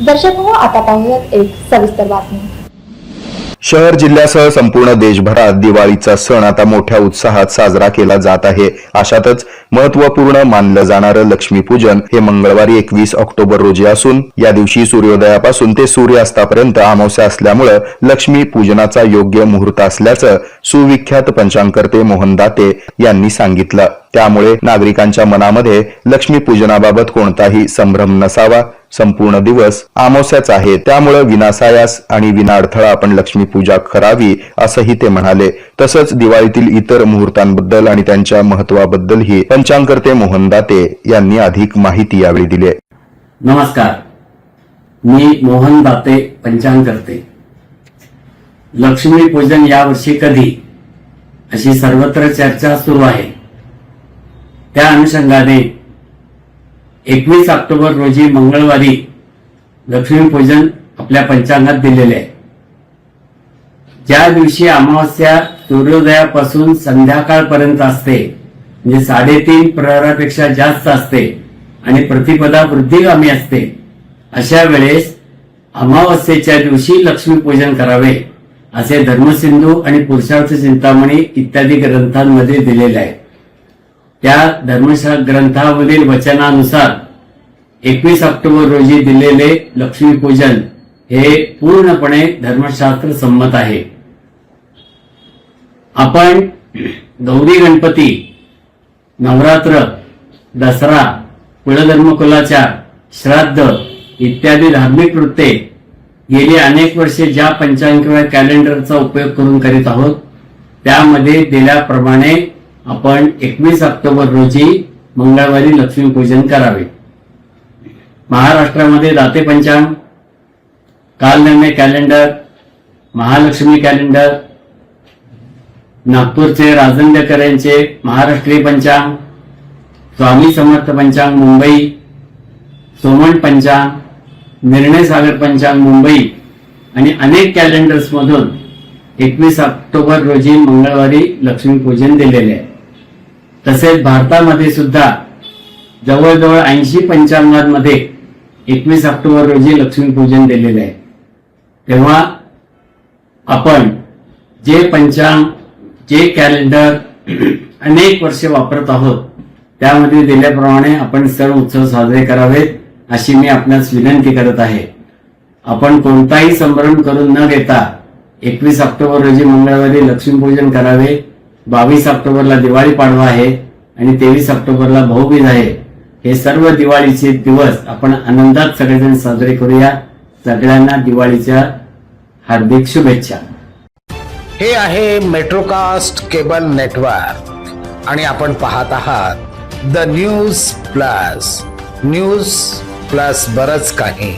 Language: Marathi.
दर्शक हो आता पाहूयात एक सविस्तर बातमी. शहर जिल्ह्यासह संपूर्ण देशभरात दिवाळीचा सण आता मोठ्या उत्साहात साजरा केला जात आहे. अशातच महत्त्वपूर्ण मानलं जाणारं लक्ष्मीपूजन हे मंगळवारी एकवीस ऑक्टोबर रोजी असून या दिवशी सूर्योदयापासून ते सूर्यास्तापर्यंत अमावस्या असल्यामुळं लक्ष्मी पूजनाचा योग्य मुहूर्त असल्याचं सुविख्यात पंचांगकर्ते मोहन दाते यांनी सांगितलं. त्यामुळे नागरिकांच्या मनामध्ये लक्ष्मी पूजनाबाबत कोणताही संभ्रम नसावा. संपूर्ण दिवस आमोस्याच आहे. त्यामुळे विनासायास आणि विनाअडथळा आपण लक्ष्मी पूजा करावी असंही ते म्हणाले. तसंच दिवाळीतील इतर मुहूर्तांबद्दल आणि त्यांच्या महत्वाबद्दलही पंचांगकर्ते मोहन दाते यांनी अधिक माहिती यावेळी दिली. नमस्कार. मी मोहन दाते पंचांगकर्ते. लक्ष्मी पूजन यावर्षी कधी? अशी सर्वत्र चर्चा सुरू आहे. त्या अनुषंगाने एकवीस ऑक्टोबर रोजी मंगळवारी लक्ष्मीपूजन आपल्या पंचांगात दिलेले आहे. ज्या दिवशी अमावस्या सूर्योदयापासून संध्याकाळपर्यंत असते म्हणजे साडेतीन प्रहरापेक्षा जास्त असते आणि प्रतिपदा वृद्धिगामी असते अशा वेळेस अमावस्येच्या दिवशी लक्ष्मीपूजन करावे असे धर्मसिंधू आणि पुरुषार्थ चिंतामणी इत्यादी ग्रंथांमध्ये दिलेले आहे. त्या धर्मशास्त्र ग्रंथावरील वचनानुसार एकवीस ऑक्टोबर रोजी दिलेले लक्ष्मीपूजन हे पूर्णपणे धर्मशास्त्र संमत आहे. आपण गौरी गणपती नवरात्र दसरा कुलधर्मकुलाचार श्राद्ध इत्यादी धार्मिक कृत्ये गेली अनेक वर्षे ज्या पंचांग किंवा कॅलेंडरचा उपयोग करून करीत आहोत त्यामध्ये दिल्याप्रमाणे आपण एकवीस ऑक्टोबर रोजी मंगळवारी लक्ष्मीपूजन करावे. महाराष्ट्रामध्ये दाते पंचांग कालनिर्णय कॅलेंडर महालक्ष्मी कॅलेंडर नागपूरचे राजंदेकर यांचे महाराष्ट्रीय पंचांग स्वामी समर्थ पंचांग मुंबई सोमण पंचांग निर्णय सागर पंचांग मुंबई आणि अनेक कॅलेंडर्समधून एकवीस ऑक्टोबर रोजी मंगळवारी लक्ष्मीपूजन दिलेले आहे. तसेच भारतामध्ये सुद्धा जवळजवळ ऐंशी पंचांगांमध्ये एकवीस ऑक्टोबर रोजी लक्ष्मीपूजन दिलेले आहे. तेव्हा आपण जे पंचांग जे कॅलेंडर अनेक वर्ष वापरत आहोत त्यामध्ये दिल्याप्रमाणे आपण सण उत्सव साजरे करावेत अशी मी आपणास विनंती करत आहे. आपण कोणताही संभ्रम करून न घेता एकवीस ऑक्टोबर रोजी मंगळवारी लक्ष्मीपूजन करावे बावीस ऑक्टोबरला दिवाळी पाडवा आहे आणि तेवीस ऑक्टोबरला भाऊबीज आहे. हे सर्व दिवाळीचे दिवस आपण आनंदात सगळेजण साजरे करूया. सगळ्यांना दिवाळीच्या हार्दिक शुभेच्छा. हे आहे मेट्रोकास्ट केबल नेटवर्क आणि आपण पाहत आहात the news plus. News plus बरच काही.